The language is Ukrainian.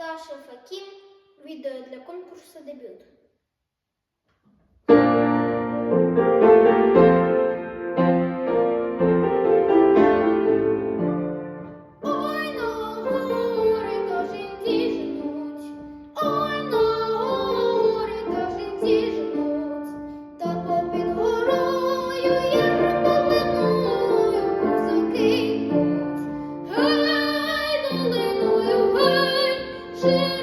Таша Факін відео для конкурсу дебют. Jesus. to